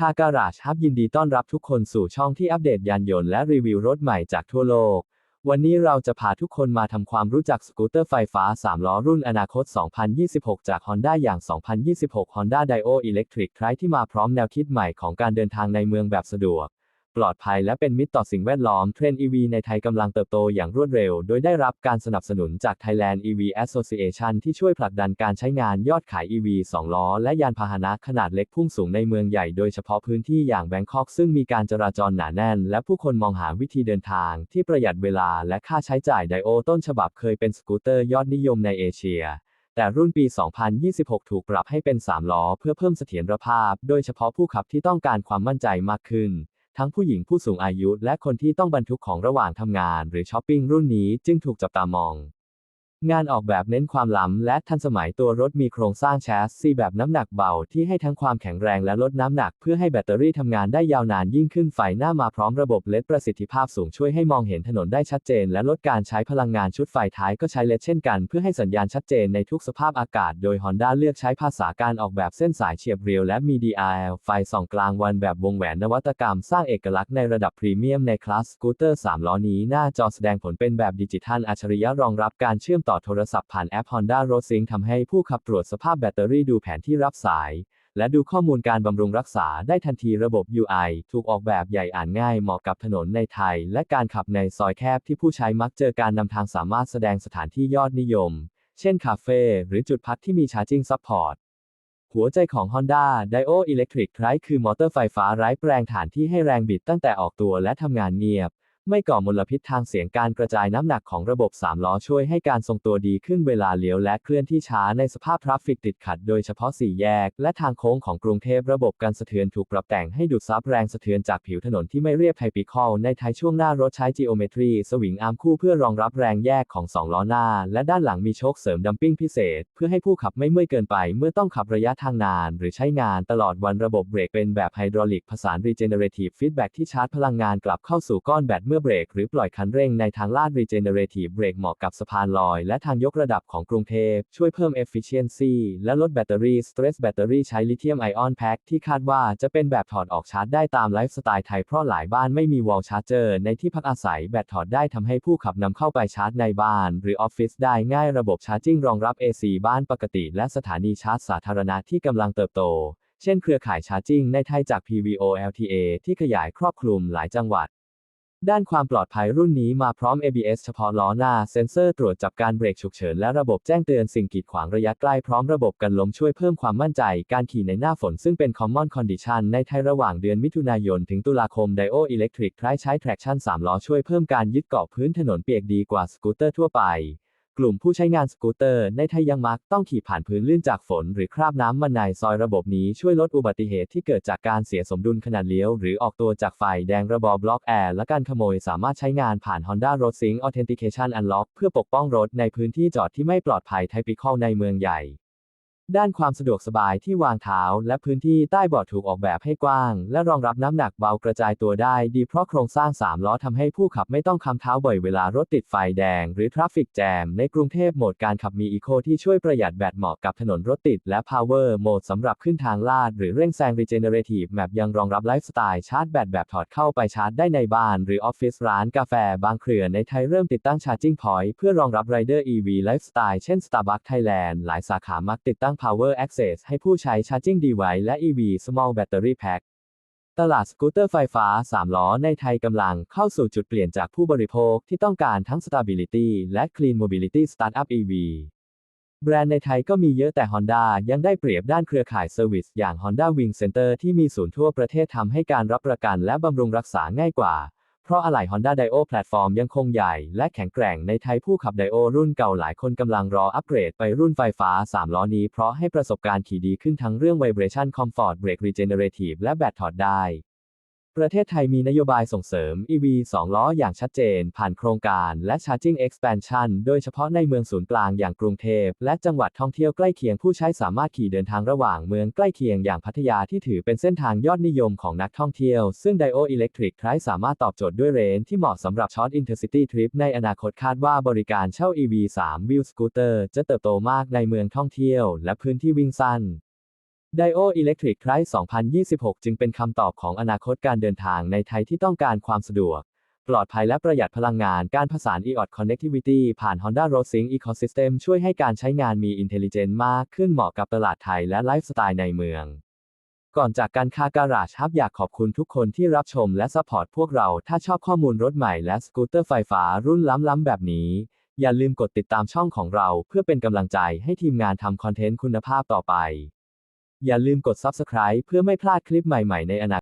คาการาชฮับยินดีต้อนรับทุกคนสู่ช่องที่อัปเดตยานยนต์และรีวิวรถใหม่จากทั่วโลก วันนี้เราจะพาทุกคนมาทำความรู้จักสกูตเตอร์ไฟฟ้า 3 ล้อรุ่นอนาคต 2026 จาก Honda อย่าง 2026 Honda Dio Electric ใครที่มาพร้อมแนวคิดใหม่ของการเดินทางในเมืองแบบสะดวก ปลอดภัยและเป็นมิตรต่อสิ่งแวดล้อมเทรนด์ EV ในไทยกำลังเติบโตอย่างรวดเร็ว โดยได้รับการสนับสนุนจาก Thailand EV Association ที่ช่วยผลักดันการใช้งานยอดขาย EV 2 ล้อ และยานพาหนะขนาดเล็กพุ่งสูงในเมืองใหญ่โดยเฉพาะพื้นที่อย่างแบงคอกซึ่งมีการจราจรหนาแน่น และผู้คนมองหาวิธีเดินทาง ที่ประหยัดเวลาและค่าใช้จ่ายไดโอต้นฉบับเคยเป็นสกูตเตอร์ยอดนิยมในเอเชียแต่รุ่นปี 2026 ถูกปรับให้เป็น 3 ล้อ เพื่อเพิ่มเสถียรภาพ โดยเฉพาะผู้ขับที่ต้องการความมั่นใจมากขึ้น ทั้งผู้หญิงผู้สูงอายุและคนที่ต้องบรรทุกของระหว่างทำงาน หรือช้อปปิ้งรุ่นนี้จึงถูกจับตามอง งานออกแบบเน้นความล้ำและทันสมัยตัวรถมีโครงสร้างแชสซีแบบน้ำหนักเบาที่ให้ทั้งความแข็งแรงและลดน้ำหนัก เพื่อให้แบตเตอรี่ทำงานได้ยาวนานยิ่งขึ้นไฟหน้ามาพร้อมระบบเลดประสิทธิภาพสูงช่วยให้มองเห็นถนนได้ชัดเจน และลดการใช้พลังงานชุดไฟท้ายก็ใช้เลดเช่นกัน เพื่อให้สัญญาณชัดเจนในทุกสภาพอากาศ โดย Honda เลือกใช้ภาษาการออกแบบเส้นสายเฉียบเรียวและมี DRL ไฟส่องกลางวันแบบวงแหวนนวัตกรรม สร้างเอกลักษณ์ในระดับพรีเมียมในคลาสสกูตเตอร์3ล้อนี้หน้าจอแสดงผลเป็นแบบดิจิทัลอัจฉริยะรองรับการเชื่อมต่อโทรศัพท์ผ่านแอป Honda Road Sync ทำให้ผู้ขับตรวจสภาพแบตเตอรี่ดูแผนที่รับสาย และดูข้อมูลการบำรุงรักษาได้ทันทีระบบ UI ถูกออกแบบใหญ่อ่านง่ายเหมาะกับถนนในไทย และการขับในซอยแคบที่ผู้ใช้มักเจอการนำทางสามารถแสดงสถานที่ยอดนิยม เช่นคาเฟ่หรือจุดพักที่มีชาร์จิ่งซัพพอร์ตหัวใจของ Honda Dio Electric Drive คือมอเตอร์ไฟฟ้าไร้แปลงฐานที่ให้แรงบิดตั้งแต่ออกตัวและทำงานเงียบ ไม่ก่อมลพิษทางเสียงการกระจายน้ำหนักของระบบ3ล้อช่วยให้การทรงตัวดีขึ้นเวลาเลี้ยวและเคลื่อนที่ช้าในสภาพทราฟฟิกติดขัดโดยเฉพาะสี่แยก และทางโค้งของกรุงเทพระบบการสะเทือนถูกปรับแต่งให้ดูดซับแรงสะเทือนจากผิวถนนที่ไม่เรียบไทปิคอลในไทยช่วงหน้ารถใช้ geometry สวิงอาร์มคู่เพื่อรองรับแรงแยกของ 2 ล้อหน้า และด้านหลังมีโชคเสริมดัมปิ้งพิเศษ เพื่อให้ผู้ขับไม่เมื่อยเกินไป เมื่อต้องขับระยะทางนาน หรือใช้งานตลอดวันระบบเบรกเป็นแบบไฮดรอลิกผสาน regenerative feedback ที่ชาร์จพลังงานกลับเข้าสู่ก้อนแบตเมื่อเบรกหรือปล่อยคันเร่งในทางลาด regenerative brake เหมาะกับสะพานลอย และทางยกระดับของกรุงเทพ ช่วยเพิ่ม efficiency และลดแบตเตอรี่ stress แบตเตอรี่ใช้ลิเธียมไอออนแพ็คที่คาดว่าจะเป็นแบบถอดออกชาร์จได้ตามไลฟ์สไตล์ไทยเพราะหลายบ้านไม่มี wall charger ในที่พักอาศัยแบตถอดได้ทำให้ผู้ขับนำเข้าไปชาร์จในบ้าน หรือออฟฟิศได้ง่ายระบบชาร์จิ่งรองรับ AC บ้านปกติ และสถานีชาร์จสาธารณะที่กำลังเติบโตเช่นเครือข่ายชาร์จิ่งในไทยจาก PVO LTA ที่ขยายครอบคลุมหลายจังหวัด ด้านความปลอดภัยรุ่นนี้มาพร้อม ABS เฉพาะล้อหน้า เซ็นเซอร์ตรวจจับการเบรกฉุกเฉินและระบบแจ้งเตือนสิ่งกีดขวางระยะใกล้พร้อมระบบกันลมช่วยเพิ่มความมั่นใจ การขี่ในหน้าฝนซึ่งเป็น Common Condition ในไทยระหว่างเดือนมิถุนายน ถึงตุลาคมไดโออิเล็กทริกใช้ใช้ traction 3 ล้อช่วยเพิ่มการยึดเกาะพื้นถนนเปียกดีกว่าสกูตเตอร์ทั่วไป กลุ่มผู้ใช้งานสกูตเตอร์ในไทยยังมักต้องขี่ผ่านพื้นลื่นจากฝนหรือคราบน้ำมันในซอยระบบนี้ช่วยลดอุบัติเหตุที่เกิดจากการเสียสมดุลขณะเลี้ยว หรือออกตัวจากไฟแดงระบอบล็อกแอร์และการขโมยสามารถใช้งานผ่าน Honda Road Sync Authentication Unlock เพื่อปกป้องรถในพื้นที่จอดที่ไม่ปลอดภัยไทปิคอลในเมืองใหญ่ ด้านความสะดวกสบายที่วางเท้าและพื้นที่ใต้เบาะถูกออกแบบให้กว้าง และรองรับน้ำหนักเบากระจายตัวได้ดีเพราะโครงสร้าง 3 ล้อทำให้ผู้ขับไม่ต้องคำเท้าบ่อยเวลารถติดไฟแดง หรือทราฟฟิกแจม ในกรุงเทพโหมดการขับมีอีโคที่ช่วยประหยัดแบตเหมาะกับถนนรถติด และ Power โหมดสำหรับขึ้นทางลาด หรือเร่งแซง Regenerative Map ยังรองรับไลฟ์สไตล์ชาร์จแบตแบบถอดเข้าไปชาร์จได้ในบ้าน หรือออฟฟิศร้านกาแฟ บางเครือในไทยเริ่มติดตั้ง Charging Point เพื่อรองรับ Rider EV Lifestyle เช่น Starbucks Thailand หลายสาขามักติดตั้ง Power Access ให้ผู้ใช้ Charging Device และ EV Small Battery Pack ตลาดสกูตเตอร์ไฟฟ้า 3 ล้อในไทยกำลังเข้าสู่จุดเปลี่ยนจากผู้บริโภคที่ต้องการทั้ง Stability และ Clean Mobility Startup EV แบรนด์ในไทยก็มีเยอะแต่ Honda ยังได้เปรียบด้านเครือข่ายเซอร์วิสอย่าง Honda Wing Center ที่มีศูนย์ทั่วประเทศทำให้การรับประกันและบำรุงรักษาง่ายกว่า เพราะอะไหล่ Honda Dio แพลตฟอร์มยังคงใหญ่และแข็งแกร่งในไทยผู้ขับ Dio รุ่นเก่าหลายคนกำลังรออัปเกรดไปรุ่นไฟฟ้า 3 ล้อนี้เพราะให้ประสบการณ์ขี่ดีขึ้นทั้งเรื่อง Vibration Comfort Brake Regenerative และแบตถอดได้ ประเทศไทยมีนโยบายส่งเสริม EV 2 ล้ออย่างชัดเจน ผ่านโครงการและ Charging Expansion โดยเฉพาะในเมืองศูนย์กลางอย่างกรุงเทพ และจังหวัดท่องเที่ยวใกล้เคียงผู้ใช้สามารถขี่เดินทางระหว่างเมืองใกล้เคียงอย่างพัทยาที่ถือเป็นเส้นทางยอดนิยมของนักท่องเที่ยว ซึ่ง Dio Electric Tri สามารถตอบโจทย์ด้วยเรนที่เหมาะสำหรับช็อต Intercity Trip ในอนาคตคาดว่าบริการเช่า EV 3 Wheel Scooter จะเติบโตมากในเมืองท่องเที่ยว และพื้นที่วิ่งสั้น Dio Electric Drive 2026 จึงเป็นคำตอบของอนาคตการเดินทางในไทยที่ต้องการความสะดวก ปลอดภัยและประหยัดพลังงานการผสาน EOT Connectivity ผ่าน Honda Road Sync Ecosystem ช่วยให้การใช้งานมี Intelligent มากขึ้นเหมาะกับตลาดไทยและไลฟ์สไตล์ในเมือง ก่อนจากการคาการาชฮับอยากขอบคุณทุกคนที่รับชมและซัพพอร์ตพวกเรา ถ้าชอบข้อมูลรถใหม่และสกูตเตอร์ไฟฟ้ารุ่นล้ำๆแบบนี้ อย่าลืมกดติดตามช่องของเรา เพื่อเป็นกำลังใจให้ทีมงานทำคอนเทนต์คุณภาพต่อไป อย่าลืมกด Subscribe เพื่อไม่พลาดคลิปใหม่ๆในอนาคต